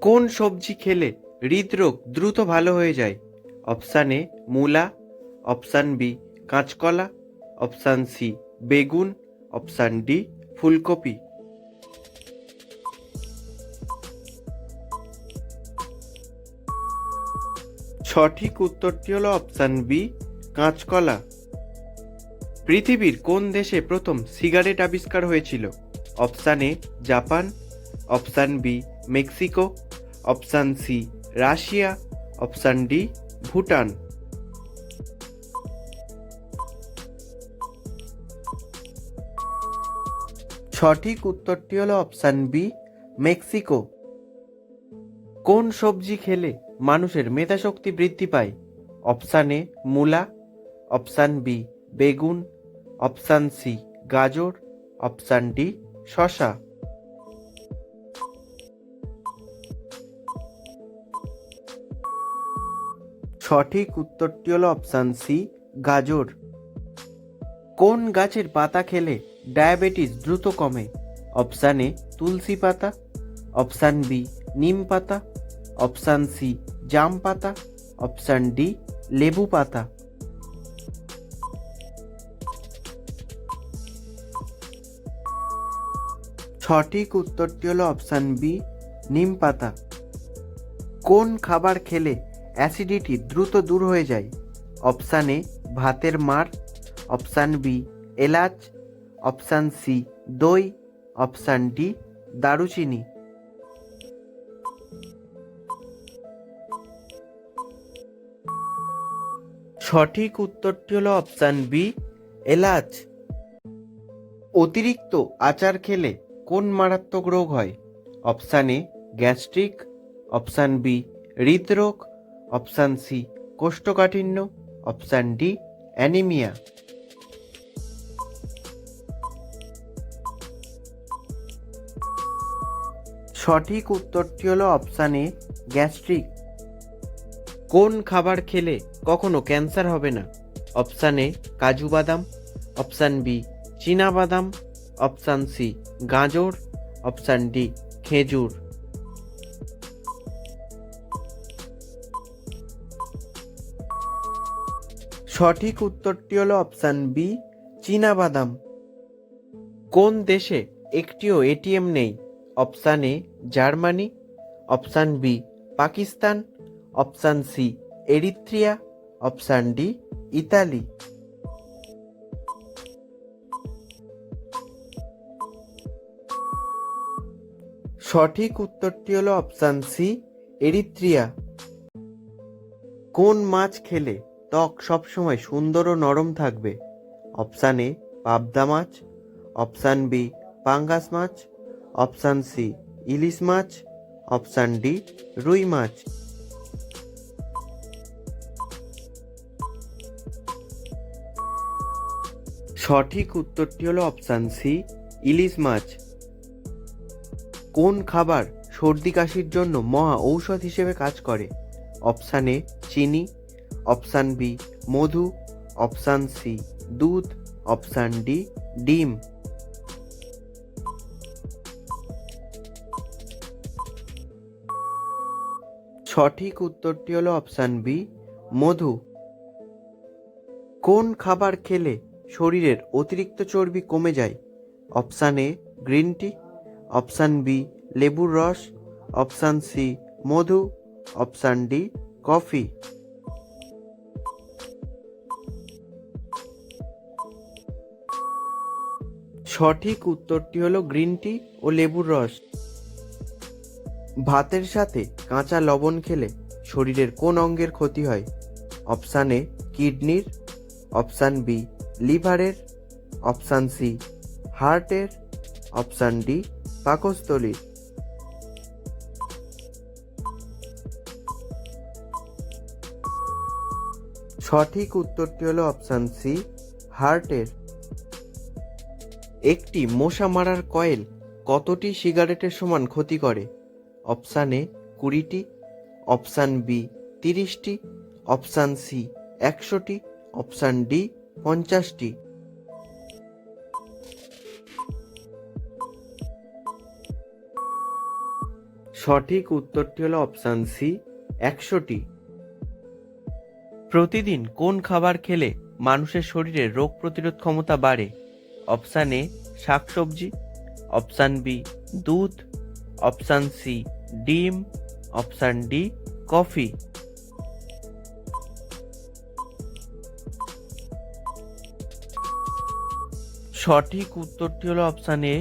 কোন সবজি খেলে হৃদরোগ দ্রুত ভালো হয়ে যায়? অপশান এ, মূলা, অপশান বি, কাঁচকলা, অপশান সি, বেগুন, অপশান ডি, ফুলকপি। সঠিক উত্তরটি হলো অপশান বি, কাঁচকলা। পৃথিবীর কোন দেশে প্রথম সিগারেট আবিষ্কার হয়েছিল? Option A, Japan. Option B, Mexico. Option C, Russia, option D, Bhutan. সঠিক উত্তরটি হলো অপশান বি, মেক্সিকো। কোন সবজি খেলে মানুষের মেধাশক্তি বৃদ্ধি পায়? অপশান এ, মূলা। অপশান বি, বেগুন। অপশান সি, গাজর। অপশান ডি শশা সঠিক উত্তরটি হলো অপশান সি গাজর। কোন গাছের পাতা খেলে ডায়াবেটিস দ্রুত কমে? অপশান এ তুলসী পাতা। অপশান বি নিম পাতা। অপশান সি জাম পাতা। অপশান ডি লেবু পাতা। সঠিক উত্তরটি হলো অপশান বি নিম পাতা। কোন খাবার খেলে অ্যাসিডিটি দ্রুত দূর হয়ে যায়। অপশান এ, ভাতের মার। অপশান বি, এলাচ। অপশান সি, দই। অপশান ডি, দারুচিনি। সঠিক উত্তরটি হলো অপশান বি, এলাচ। অতিরিক্ত আচার খেলে কোন মারাত্মক রোগ হয়? Option A, gastric. Option B, হৃদরোগ। অপশান সি, কোষ্ঠকাঠিন্য, অপশান ডি, অ্যানিমিয়া। সঠিক উত্তরটি হলো অপশান এ, গ্যাস্ট্রিক। কোন খাবার খেলে কখনো ক্যান্সার হবে না? অপশান এ, কাজু বাদাম। অপশান বি, চীনা বাদাম। অপশান সি, গাজর। অপশান ডি, খেজুর। সঠিক উত্তরটি হলো অপশান বি, চীনা বাদাম। কোন দেশে একটিও এটিএম নেই? Option A, Germany. Option B, Pakistan. Option C, Eritrea. Option D, Italy. সঠিক উত্তরটি হলো অপশান সি, এরিত্রিয়া। কোন মাছ খেলে ত্বক সবসময় সুন্দর ও নরম থাকবে। অপশান এ পাবদা মাছ। অপশান বি পাঙ্গাস মাছ। অপশান সি ইলিশ মাছ। অপশান ডি রুই মাছ। সঠিক উত্তরটি হলো অপশান সি ইলিশ মাছ। কোন খাবার সর্দি কাশির জন্য মহা ঔষধ হিসেবে কাজ করে? অপশান এ চিনি। অপশান বি, মধু, অপশান সি, দুধ, অপশান ডি, ডিম। সঠিক উত্তরটি হলো অপশান বি, মধু। কোন খাবার খেলে শরীরের অতিরিক্ত চর্বি কমে যায়? Option A, green tea. Option B, লেবুর রস। অপশান সি, মধু। Option D, coffee. সঠিক উত্তরটি হলো গ্রিন টি ও লেবুর রস। ভাতের সাথে কাঁচা লবণ খেলে শরীরের কোন অঙ্গের ক্ষতি হয়? অপশান এ, কিডনির। অপশান বি, লিভারের। অপশান সি, হার্টের। অপশান ডি, পাকস্থলীর। সঠিক উত্তরটি হলো অপশান সি, হার্টের। একটি মশা মারার কয়েল কতটি সিগারেটের সমান ক্ষতি করে? অপশান এ, কুড়িটি। অপশান বি, তিরিশটি। অপশান সি, একশোটি। অপশান ডি, পঞ্চাশটি। সঠিক উত্তরটি হলো অপশান সি, একশোটি। প্রতিদিন কোন খাবার খেলে মানুষের শরীরে রোগ প্রতিরোধ ক্ষমতা বাড়ে? অপশান এ শাকসবজি, অপশান বি দুধ, অপশান সি ডিম, অপশান ডি কফি। সঠিক উত্তরটি হলো অপশান এ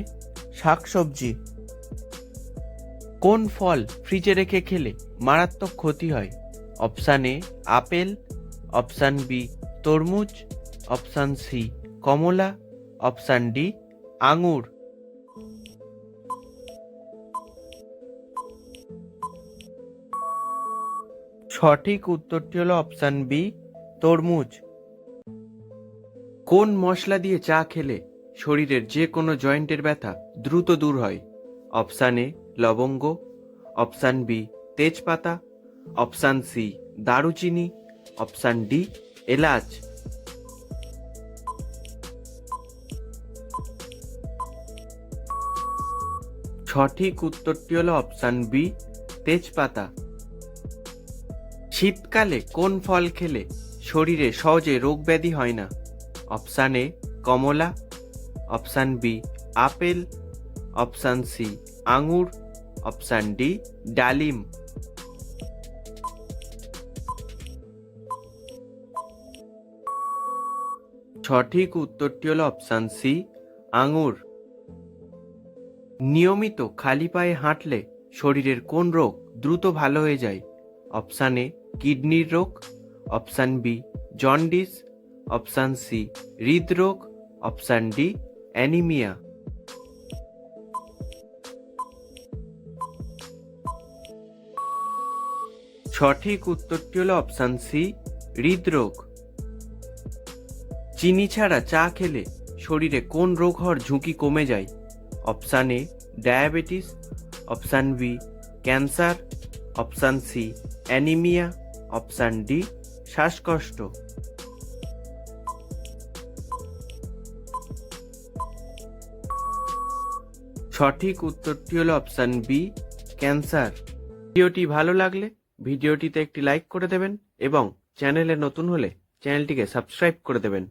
শাকসবজি। কোন ফল ফ্রিজে রেখে খেলে মারাত্মক ক্ষতি হয়? Option A apple, option B তরমুজ, অপশান সি কমলা অপশান ডি, আঙুর। সঠিক উত্তরটি হলো অপশান বি, তরমুজ। কোন মশলা দিয়ে চা খেলে শরীরের যে কোনো জয়েন্টের ব্যথা দ্রুত দূর হয়? অপশান এ, লবঙ্গ। অপশান বি, তেজপাতা। অপশান সি, দারুচিনি। অপশান ডি, এলাচ। সঠিক উত্তরটি হলো অপশান বি তেজপাতা। শীতকালে কোন ফল খেলে শরীরে সহজে রোগ ব্যাধি হয় না? Option A Kamala. Option B apple. Option C আঙুর। অপশান ডি ডালিম। সঠিক উত্তরটি হলো অপশান সি আঙুর। নিয়মিত খালি পায়ে হাঁটলে শরীরের কোন রোগ দ্রুত ভালো হয়ে যায়? অপশান এ, কিডনির রোগ। Option B, jaundice. Option C, হৃদরোগ। Option D, anaemia. সঠিক উত্তরটি হলো অপশান সি, হৃদরোগ। চিনি ছাড়া চা খেলে শরীরে কোন রোগ হওয়ার ঝুঁকি কমে যায়? Option A, diabetes, option B, cancer, option C, anaemia, option D, শ্বাসকষ্ট। সঠিক উত্তরটি হলো অপশান বি, ক্যান্সার। ভিডিওটি ভালো লাগলে ভিডিওটিতে একটি লাইক করে দেবেন এবং চ্যানেলে নতুন হলে চ্যানেলটিকে সাবস্ক্রাইব করে দেবেন।